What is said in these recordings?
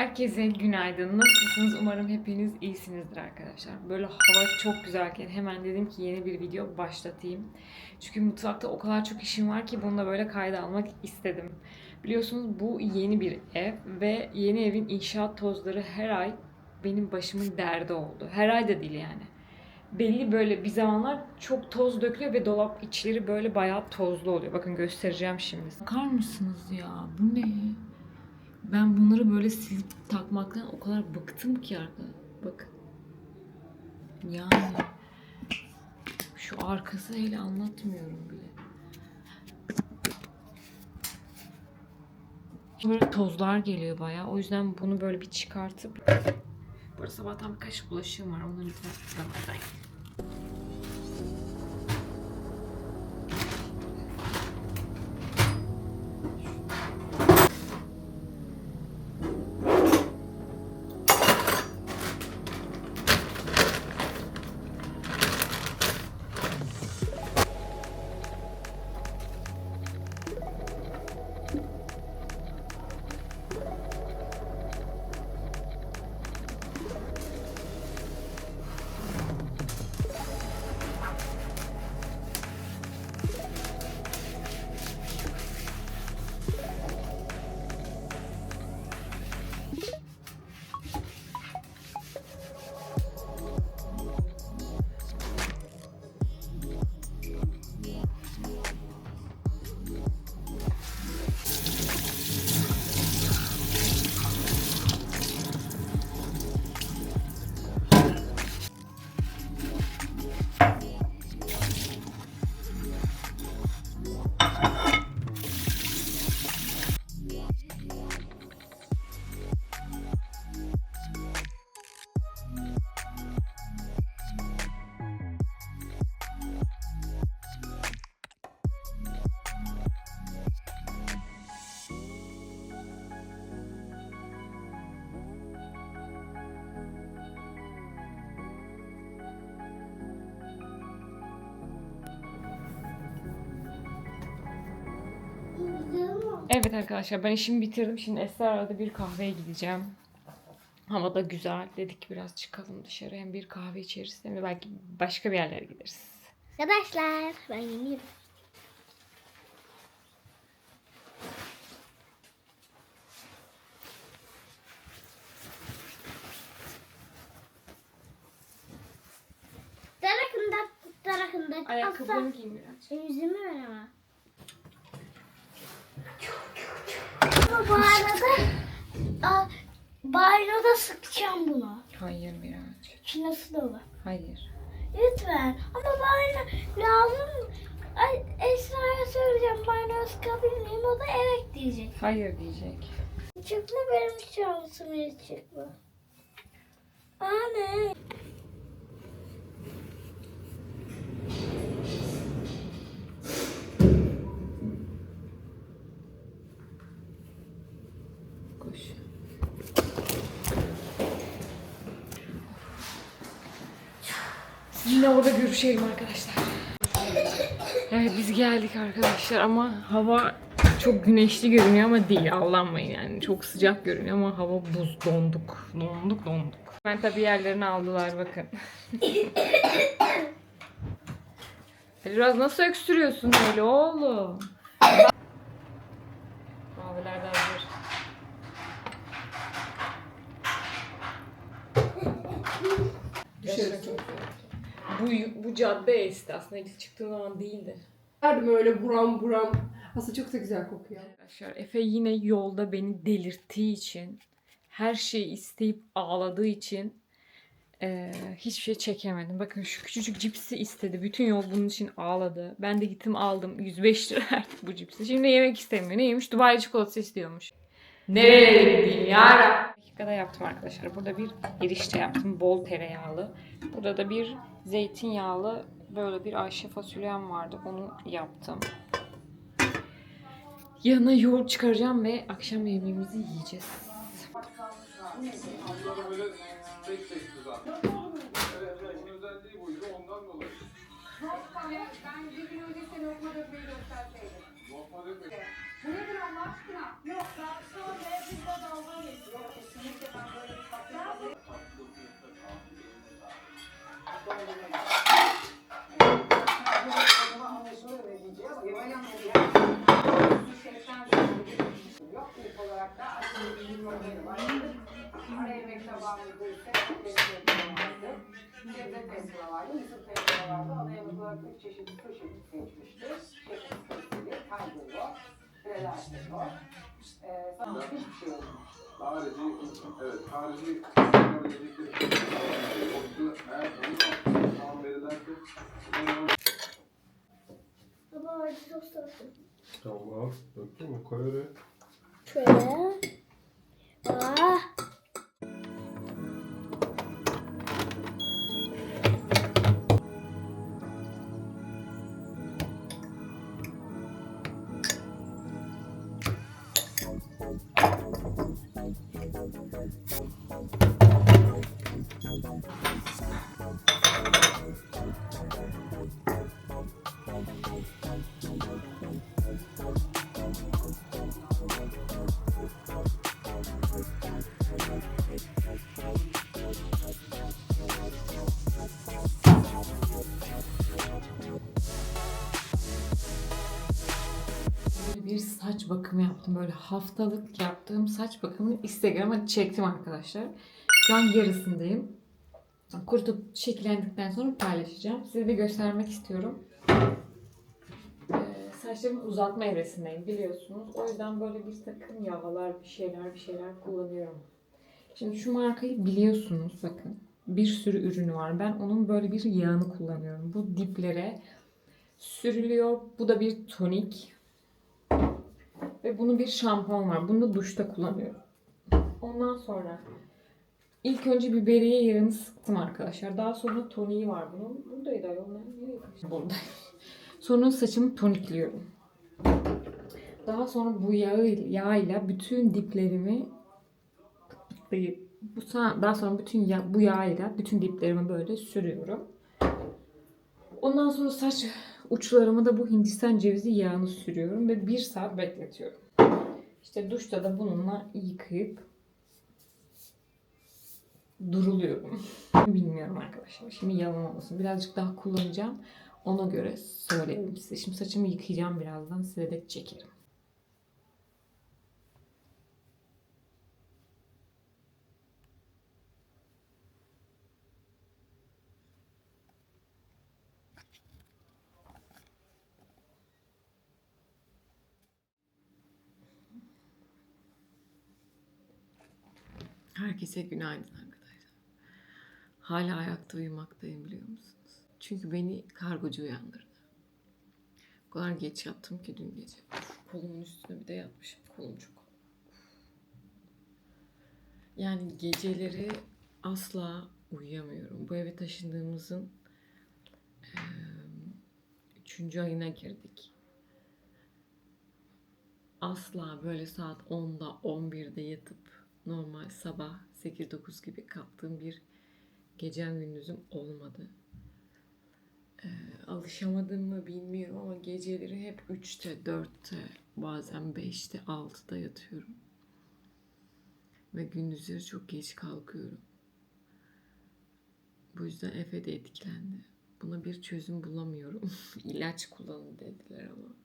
Herkese günaydın. Nasılsınız? Umarım hepiniz iyisinizdir arkadaşlar. Böyle hava çok güzelken hemen dedim ki yeni bir video başlatayım. Çünkü mutfakta o kadar çok işim var ki bunu da böyle kayda almak istedim. Biliyorsunuz bu yeni bir ev ve yeni evin inşaat tozları her ay benim başımın derdi oldu. Her ay da değil yani. Belli böyle bir zamanlar çok toz dökülüyor ve dolap içleri böyle bayağı tozlu oluyor. Bakın göstereceğim şimdi. Bakar mısınız ya? Bu ne? Ben bunları böyle silip takmaktan o kadar bıktım ki arkadaşlar. Bakın. Yani şu arkası hele anlatmıyorum bile. Böyle tozlar geliyor bayağı. O yüzden bunu böyle bir çıkartıp bu arada sabahtan birkaç bulaşığım var. Onları lütfen arkadaşlar ben işimi bitirdim. Şimdi Esra'da bir kahveye gideceğim. Hava da güzel. Dedik biraz çıkalım dışarı. Hem bir kahve içeriz hem de belki başka bir yerlere gideriz. Arkadaşlar ben yeniyim. Tarakında tarakında Ayakkabılarını giyin biraz. Yüzümü ver ama. Ama bu arada a, banyoda sıkacağım bunu. Hayır Miraç. Çinası dolu. Hayır. Lütfen. Ama banyo lazım. Ay, Esra'ya söyleyeceğim banyo sıkabilir miyim? O da evet diyecek. Hayır diyecek. Çıkma benim şansım çıkma. Anne. Orada görüşelim arkadaşlar. Evet biz geldik arkadaşlar ama hava çok güneşli görünüyor ama değil aldanmayın yani. Çok sıcak görünüyor ama hava buz donduk. Donduk donduk. Ben tabii yerlerini aldılar bakın. Biraz nasıl öksürüyorsun öyle oğlum? Kahveler de hazır. Dışarı Bu, bu cadde esti aslında ilk çıktığım zaman değildi. Verdim öyle buram buram. Aslında çok da güzel kokuyor. Arkadaşlar Efe yine yolda beni delirttiği için her şeyi isteyip ağladığı için eee, hiçbir şey çekemedim. Bakın şu küçücük cipsi istedi. Bütün yol bunun için ağladı. Ben de gittim aldım. 105 lira bu cipsi. Şimdi yemek istemiyor. Neymiş? Dubai çikolatası istiyormuş. Nereye gideyim ya? Dakikada yaptım arkadaşlar. Burada bir erişte yaptım. Bol tereyağlı. Burada da bir zeytinyağlı böyle bir ayşe fasulyem vardı. Onu yaptım. Yanına yoğurt çıkaracağım ve akşam yemeğimizi yiyeceğiz. Ben bir gün önce seni okuma dökmeyi gösterseydim. Lokma dökmeyin. Bu nedir Allah aşkına? Yok, daha evet, harici yoktu. Eğer onu tamam verirlerse, Baba acı atın. Tamam, döktün mü? Koy oraya. Şöyle. Bakımı yaptım. Böyle haftalık yaptığım saç bakımını Instagram'a çektim arkadaşlar. Şu an yarısındayım. Kurutup şekillendikten sonra paylaşacağım. Size de göstermek istiyorum. Ee, saçlarımı uzatma evresindeyim biliyorsunuz. O yüzden böyle bir takım yağlar, bir şeyler, bir şeyler kullanıyorum. Şimdi şu markayı biliyorsunuz bakın. Bir sürü ürünü var. Ben onun böyle bir yağını kullanıyorum. Bu diplere sürülüyor. Bu da bir tonik. Ve bunun bir şampuan var. Bunu da duşta kullanıyorum. Ondan sonra ilk önce biberiye yağını sıktım arkadaşlar. Daha sonra toniği var bunun. Buradaydı ayol. ne- Nereye kaçtı? Burada. Sonra saçımı tonikliyorum. Daha sonra bu yağı yağıyla bütün diplerimi bu daha sonra bütün yağ, bu yağıyla bütün diplerimi böyle sürüyorum. Ondan sonra saç uçlarıma da bu Hindistan cevizi yağını sürüyorum ve bir saat bekletiyorum. İşte duşta da bununla yıkayıp duruluyorum. Bilmiyorum arkadaşlar. Şimdi yalan olmasın. Birazcık daha kullanacağım. Ona göre söylerim size. Şimdi saçımı yıkayacağım birazdan. Size de çekerim. Herkese günaydın arkadaşlar. Hala ayakta uyumaktayım biliyor musunuz? Çünkü beni kargocu uyandırdı. O kadar geç yattım ki dün gece. Kolumun üstüne bir de yatmışım. Kolum çok. Yani geceleri asla uyuyamıyorum. Bu eve taşındığımızın üçüncü ayına girdik. Asla böyle saat 10'da 11'de yatıp normal sabah 8-9 gibi kalktığım bir gecem gündüzüm olmadı. Ee, alışamadım mı bilmiyorum ama geceleri hep 3'te, 4'te, bazen 5'te, 6'da yatıyorum. Ve gündüzleri çok geç kalkıyorum. Bu yüzden Efe de etkilendi. Buna bir çözüm bulamıyorum. İlaç kullanın dediler ama.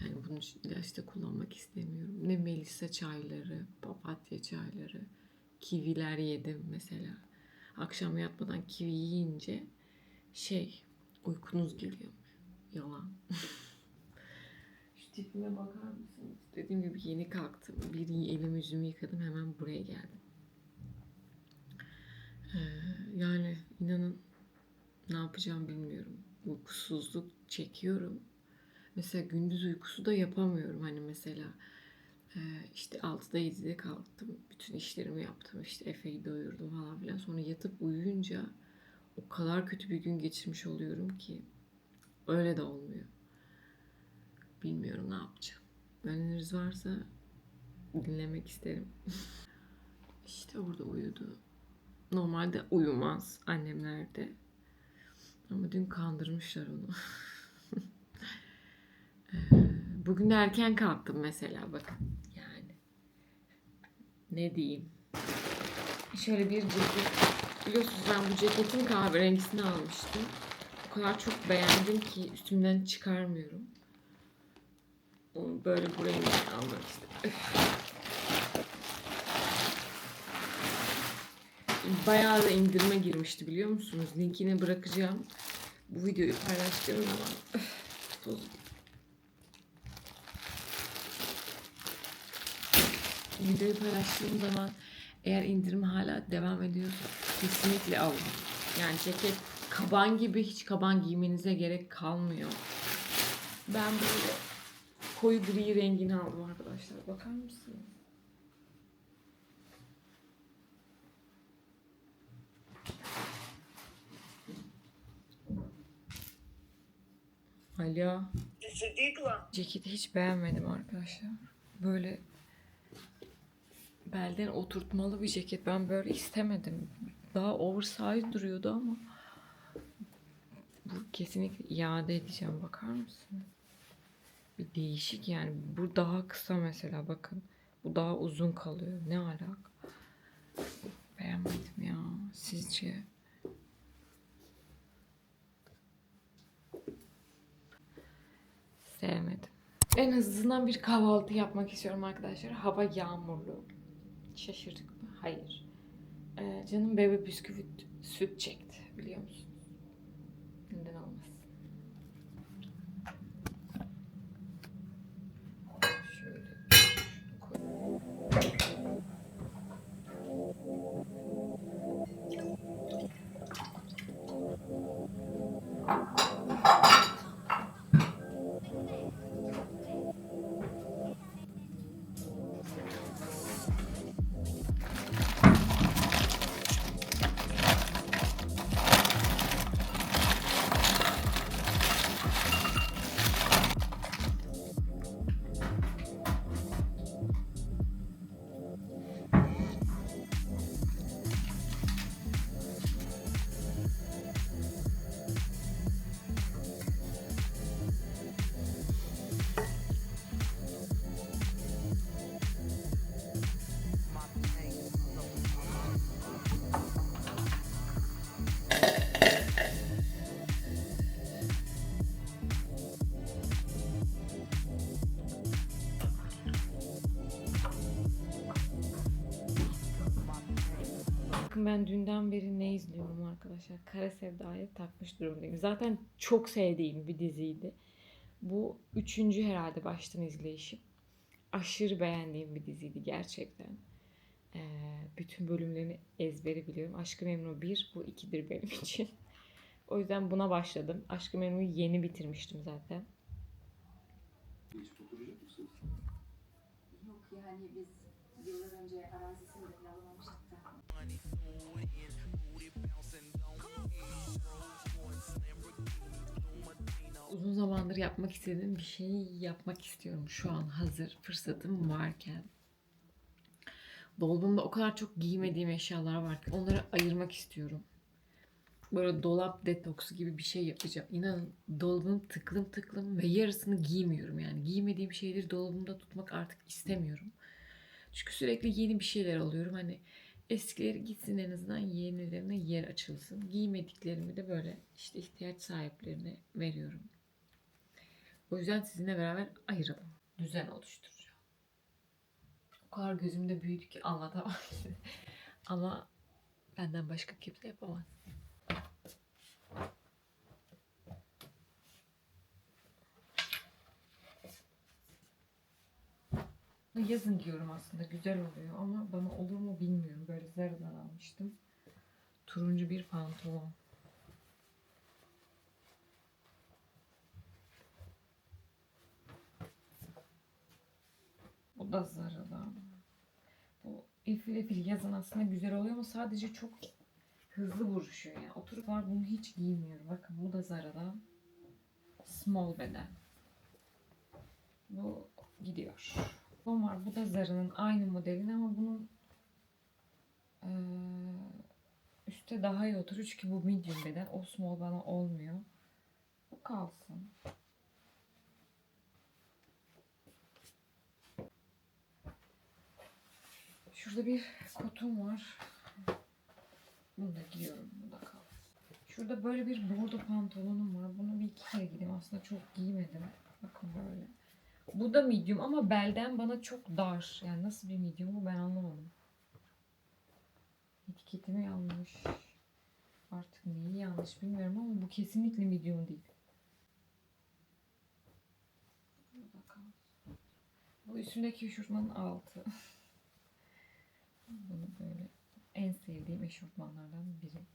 Yani bunu ilaçta kullanmak istemiyorum. Ne melisa çayları, papatya çayları, kiviler yedim mesela. Akşam yatmadan kivi yiyince şey uykunuz geliyor. Yalan. Şu tipime bakar mısınız? Dediğim gibi yeni kalktım. Bir elimi yüzümü yıkadım hemen buraya geldim. Ee, yani inanın ne yapacağım bilmiyorum. Uykusuzluk çekiyorum. Mesela gündüz uykusu da yapamıyorum. Hani mesela e, işte 6'da 7'de kalktım. Bütün işlerimi yaptım. İşte Efe'yi doyurdum falan filan. Sonra yatıp uyuyunca o kadar kötü bir gün geçirmiş oluyorum ki öyle de olmuyor. Bilmiyorum ne yapacağım. Öneriniz varsa dinlemek isterim. işte orada uyudu. Normalde uyumaz annemlerde. Ama dün kandırmışlar onu. Bugün de erken kalktım mesela bakın. Yani ne diyeyim. Şöyle bir ceket. Biliyorsunuz ben bu ceketin kahverengisini almıştım. O kadar çok beğendim ki üstümden çıkarmıyorum. Onu böyle buraya almak istedim. Bayağı da indirime girmişti biliyor musunuz? Linkini bırakacağım. Bu videoyu paylaştığım zaman. Öf, toz. Videoyu paylaştığım zaman eğer indirim hala devam ediyorsa kesinlikle alın. Yani ceket kaban gibi hiç kaban giymenize gerek kalmıyor. Ben böyle koyu gri rengini aldım arkadaşlar. Bakar mısınız? Alo. Ceketi hiç beğenmedim arkadaşlar. Böyle belden oturtmalı bir ceket. Ben böyle istemedim. Daha oversize duruyordu ama bu kesinlikle iade edeceğim. Bakar mısın? Bir değişik yani. Bu daha kısa mesela bakın. Bu daha uzun kalıyor. Ne alaka? Beğenmedim ya. Sizce? Sevmedim. En azından bir kahvaltı yapmak istiyorum arkadaşlar. Hava yağmurlu. Şaşırdık mı? Hayır. Ee, canım bebe bisküvit süt çekti biliyor musun? Bakın ben dünden beri ne izliyorum arkadaşlar? Kara Sevda'ya takmış durumdayım. Zaten çok sevdiğim bir diziydi. Bu üçüncü herhalde baştan izleyişim. Aşırı beğendiğim bir diziydi gerçekten. Ee, bütün bölümlerini ezberi biliyorum. Aşkı Memnu 1, bu 2'dir benim için. o yüzden buna başladım. Aşkı Memnu'yu yeni bitirmiştim zaten. Hiç oturacak mısınız? Yok yani biz yıllar önce arazisini zamandır yapmak istediğim bir şeyi yapmak istiyorum. Şu an hazır fırsatım varken. Dolabımda o kadar çok giymediğim eşyalar var ki onları ayırmak istiyorum. Böyle dolap detoksu gibi bir şey yapacağım. İnanın dolabım tıklım tıklım ve yarısını giymiyorum yani. Giymediğim şeyleri dolabımda tutmak artık istemiyorum. Çünkü sürekli yeni bir şeyler alıyorum. Hani eskileri gitsin en azından yenilerine yer açılsın. Giymediklerimi de böyle işte ihtiyaç sahiplerine veriyorum. O yüzden sizinle beraber ayıralım. Düzen oluşturacağım. O kadar gözümde büyüdü ki anlatamam size. Ama benden başka kimse yapamaz. Yazın giyiyorum aslında güzel oluyor ama bana olur mu bilmiyorum. Böyle Zara'dan almıştım. Turuncu bir pantolon. Bu da Zara'dan. Bu efil efil yazın aslında güzel oluyor ama sadece çok hızlı vuruşuyor yani. Oturup var bunu hiç giymiyorum. Bakın bu da Zara'dan. Small beden. Bu gidiyor. Bu var. Bu da Zara'nın aynı modelin ama bunun eee, üstte daha iyi oturuyor çünkü bu medium beden. O small bana olmuyor. Bu kalsın. Şurada bir kotum var. Bunu da giyiyorum. Kalsın. Şurada böyle bir bordo pantolonum var. Bunu bir iki kere giydim. Aslında çok giymedim. Bakın böyle. Bu da medium ama belden bana çok dar. Yani nasıl bir medium bu ben anlamadım. Etiketimi yanlış. Artık neyi yanlış bilmiyorum ama bu kesinlikle medium değil. Bu üstündeki eşofmanın altı. Bunu böyle en sevdiğim eşofmanlardan biri.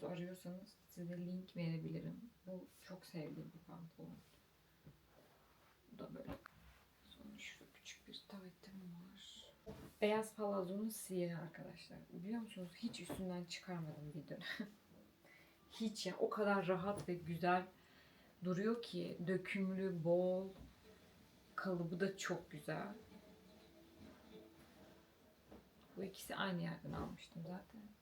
Palazzo arıyorsanız size link verebilirim. Bu çok sevdiğim bir pantolon. Bu da böyle. Sonra şurada küçük bir taytım var. Beyaz palazzonun siyahı arkadaşlar. Biliyor musunuz hiç üstünden çıkarmadım bir dönem. hiç ya o kadar rahat ve güzel duruyor ki dökümlü, bol. Kalıbı da çok güzel. Bu ikisi aynı yerden almıştım zaten.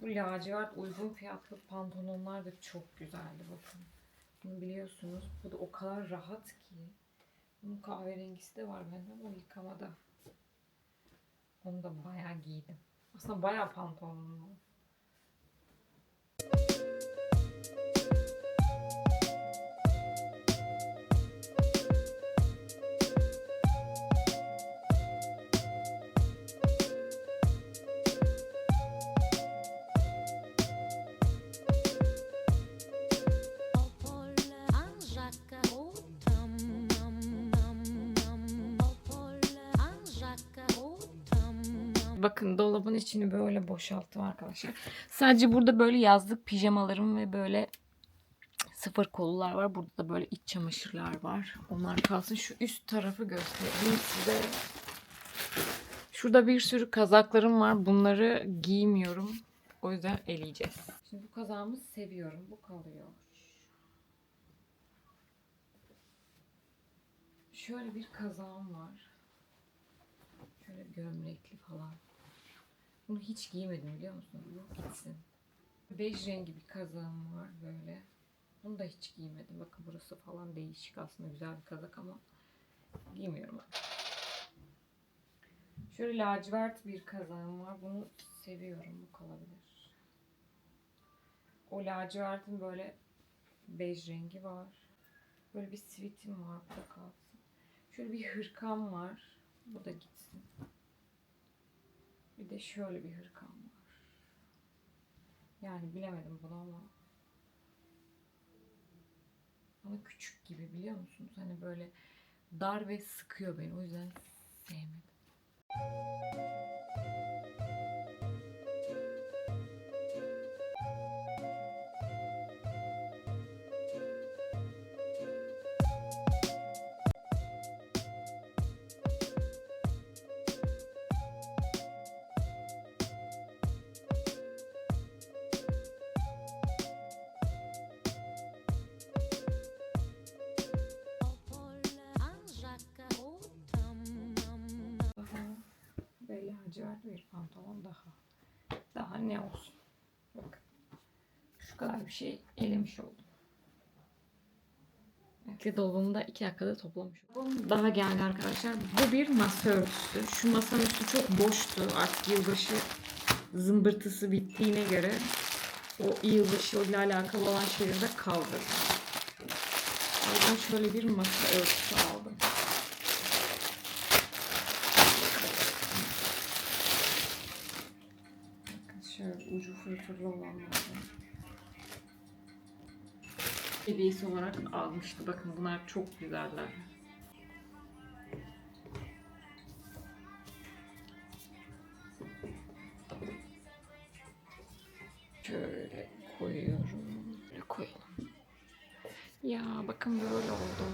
Bu lacivert uygun fiyatlı pantolonlar da çok güzeldi bakın. Bunu biliyorsunuz. Bu da o kadar rahat ki. Bunun kahverengisi de var bende ama yıkamada. Onu da bayağı giydim. Aslında bayağı pantolonum var. Bakın dolabın içini böyle boşalttım arkadaşlar. Sadece burada böyle yazlık pijamalarım ve böyle sıfır kollular var. Burada da böyle iç çamaşırlar var. Onlar kalsın. Şu üst tarafı göstereyim size. Şurada bir sürü kazaklarım var. Bunları giymiyorum. O yüzden eleyeceğiz. Şimdi bu kazağımı seviyorum. Bu kalıyor. Şöyle bir kazağım var. Şöyle gömlekli falan. Bunu hiç giymedim biliyor musunuz? Bu gitsin. Bej rengi bir kazağım var böyle. Bunu da hiç giymedim. Bakın burası falan değişik aslında güzel bir kazak ama giymiyorum artık. Şöyle lacivert bir kazağım var. Bunu seviyorum. Bu kalabilir. O lacivertin böyle bej rengi var. Böyle bir sivitim var. Bu da kalsın. Şöyle bir hırkam var. Bu da gitsin. Bir de şöyle bir hırkam var. Yani bilemedim bunu ama bana küçük gibi biliyor musunuz? Hani böyle dar ve sıkıyor beni. O yüzden sevmedim. Lacivert bir pantolon daha. Daha ne olsun? Bakın. Şu kadar bir şey elemiş oldum. Evet, dolabımda iki dakikada toplamış oldum. Daha geldi arkadaşlar. Bu bir masa örtüsü. Şu masanın üstü çok boştu. Artık yılbaşı zımbırtısı bittiğine göre o yılbaşı ile alakalı olan şeyleri de kaldırdım. O yüzden şöyle bir masa örtüsü aldım. Bakın şöyle ucu fırfırlı olanlardan. Hediyesi olarak almıştı. Bakın bunlar çok güzeller. Şöyle koyuyorum. Böyle koyalım. Ya bakın böyle oldu.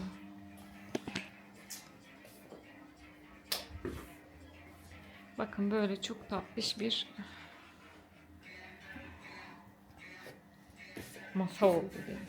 Bakın böyle çok tatlış bir masa oldu benim.